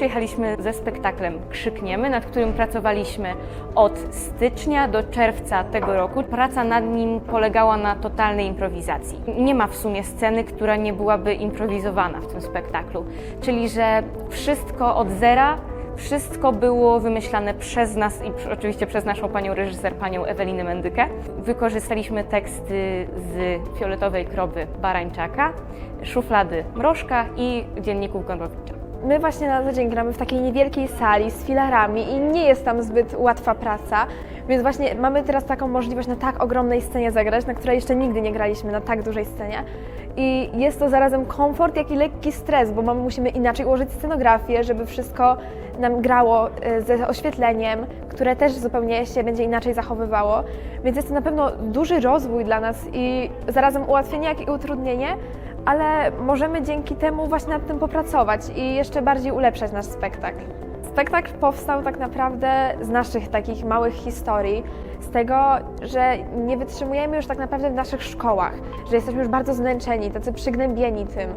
pojechaliśmy ze spektaklem Krzykniemy, nad którym pracowaliśmy od stycznia do czerwca tego roku. Praca nad nim polegała na totalnej improwizacji. Nie ma w sumie sceny, która nie byłaby improwizowana w tym spektaklu. Czyli, że wszystko od zera wszystko było wymyślane przez nas i oczywiście przez naszą panią reżyser, panią Ewelinę Mendykę. Wykorzystaliśmy teksty z Fioletowej Kroby Barańczaka, Szuflady Mrożka i Dzienników Gombrowicza. My właśnie na co dzień gramy w takiej niewielkiej sali z filarami i nie jest tam zbyt łatwa praca, więc właśnie mamy teraz taką możliwość na tak ogromnej scenie zagrać, na której jeszcze nigdy nie graliśmy na tak dużej scenie. I jest to zarazem komfort, jak i lekki stres, bo mamy, musimy inaczej ułożyć scenografię, żeby wszystko nam grało e, ze oświetleniem, które też zupełnie się będzie inaczej zachowywało. Więc jest to na pewno duży rozwój dla nas i zarazem ułatwienie, jak i utrudnienie, ale możemy dzięki temu właśnie nad tym popracować i jeszcze bardziej ulepszać nasz spektakl. Spektakl powstał tak naprawdę z naszych takich małych historii, z tego, że nie wytrzymujemy już tak naprawdę w naszych szkołach, że jesteśmy już bardzo zmęczeni, tacy przygnębieni tym,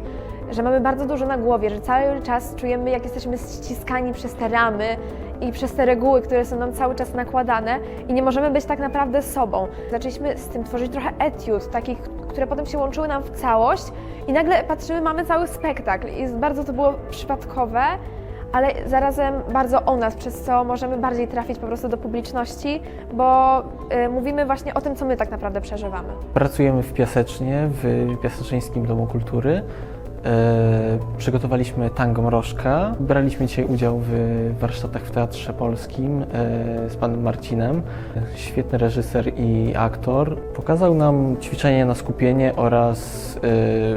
że mamy bardzo dużo na głowie, że cały czas czujemy, jak jesteśmy ściskani przez te ramy i przez te reguły, które są nam cały czas nakładane i nie możemy być tak naprawdę sobą. Zaczęliśmy z tym tworzyć trochę etiud, takich, które potem się łączyły nam w całość i nagle patrzymy, mamy cały spektakl i bardzo to było przypadkowe, ale zarazem bardzo o nas, przez co możemy bardziej trafić po prostu do publiczności, bo y, mówimy właśnie o tym, co my tak naprawdę przeżywamy. Pracujemy w Piasecznie, w Piaseczeńskim Domu Kultury. E, przygotowaliśmy tango Mrożka. Braliśmy dzisiaj udział w warsztatach w Teatrze Polskim e, z panem Marcinem. Świetny reżyser i aktor. Pokazał nam ćwiczenie na skupienie oraz e,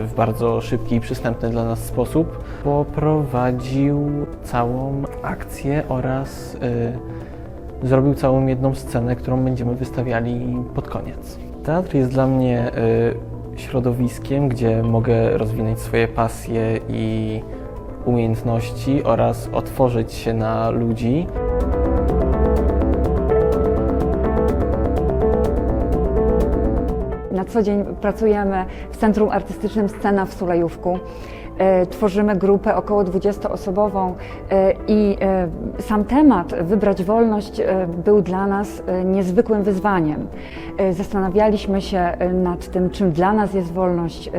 w bardzo szybki i przystępny dla nas sposób poprowadził całą akcję oraz zrobił całą jedną scenę, którą będziemy wystawiali pod koniec. Teatr jest dla mnie środowiskiem, gdzie mogę rozwinąć swoje pasje i umiejętności oraz otworzyć się na ludzi. Na co dzień pracujemy w Centrum Artystycznym Scena w Sulejówku. E, Tworzymy grupę około 20-osobową e, i e, sam temat wybrać wolność był dla nas niezwykłym wyzwaniem. Zastanawialiśmy się nad tym, czym dla nas jest wolność,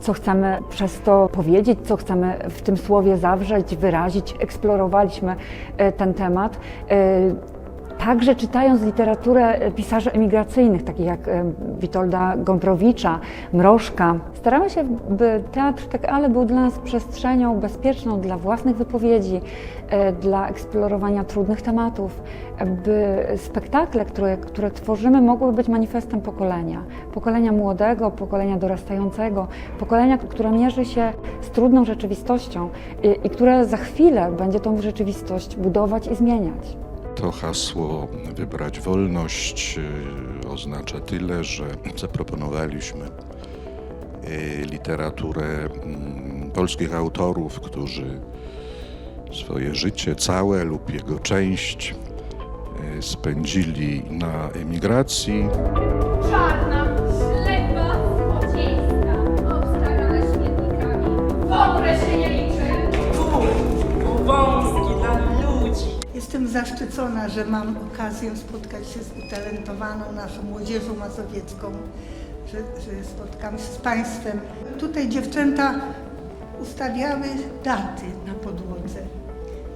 co chcemy przez to powiedzieć, co chcemy w tym słowie zawrzeć, wyrazić. Eksplorowaliśmy ten temat. E, Także czytając literaturę pisarzy emigracyjnych, takich jak e, Witolda Gombrowicza, Mrożka, staramy się, by teatr tak ale był dla nas przestrzenią bezpieczną dla własnych wypowiedzi, e, dla eksplorowania trudnych tematów, e, by spektakle, które, które tworzymy, mogły być manifestem pokolenia. Pokolenia młodego, pokolenia dorastającego, pokolenia, które mierzy się z trudną rzeczywistością i, i które za chwilę będzie tą rzeczywistość budować i zmieniać. To hasło wybrać wolność y, oznacza tyle, że zaproponowaliśmy y, literaturę mm, polskich autorów, którzy swoje życie całe lub jego część y, spędzili na emigracji. Jestem zaszczycona, że mam okazję spotkać się z utalentowaną naszą młodzieżą mazowiecką, że, że spotkam się z Państwem. Tutaj dziewczęta ustawiały daty na podłodze.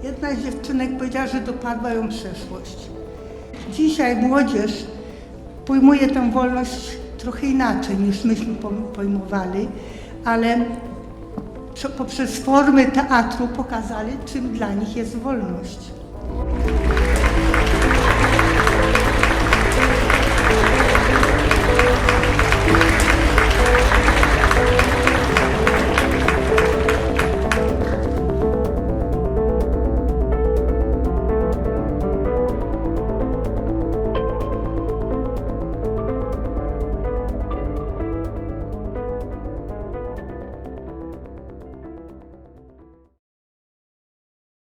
Jedna z dziewczynek powiedziała, że dopadła ją przeszłość. Dzisiaj młodzież pojmuje tę wolność trochę inaczej niż myśmy pojmowali, ale prze- poprzez formy teatru pokazali, czym dla nich jest wolność. Música